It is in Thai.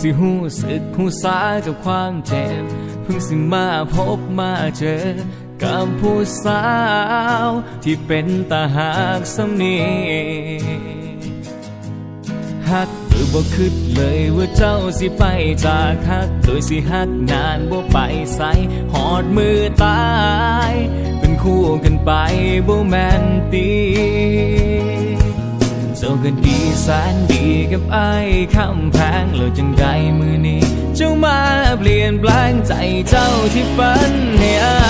สีหูสึกผู้สากับความเจ็บ เพิ่งสิมาพบมาเจอ กับผู้สาว ที่เป็นตาหากสำเนีฮักหรือบ่คิดเลยว่าเจ้าสิไปจากฮักโดยสิฮักนานบ่ไปใสหอดมือตาย เป็นคู่กันไปบ่แมนตี ก็ดีแสนดีกับไอ้คำแพงแล้วจังใดมือนี้ เจ้ามาเปลี่ยนแปลงใจเจ้าที่ฝันให้อาย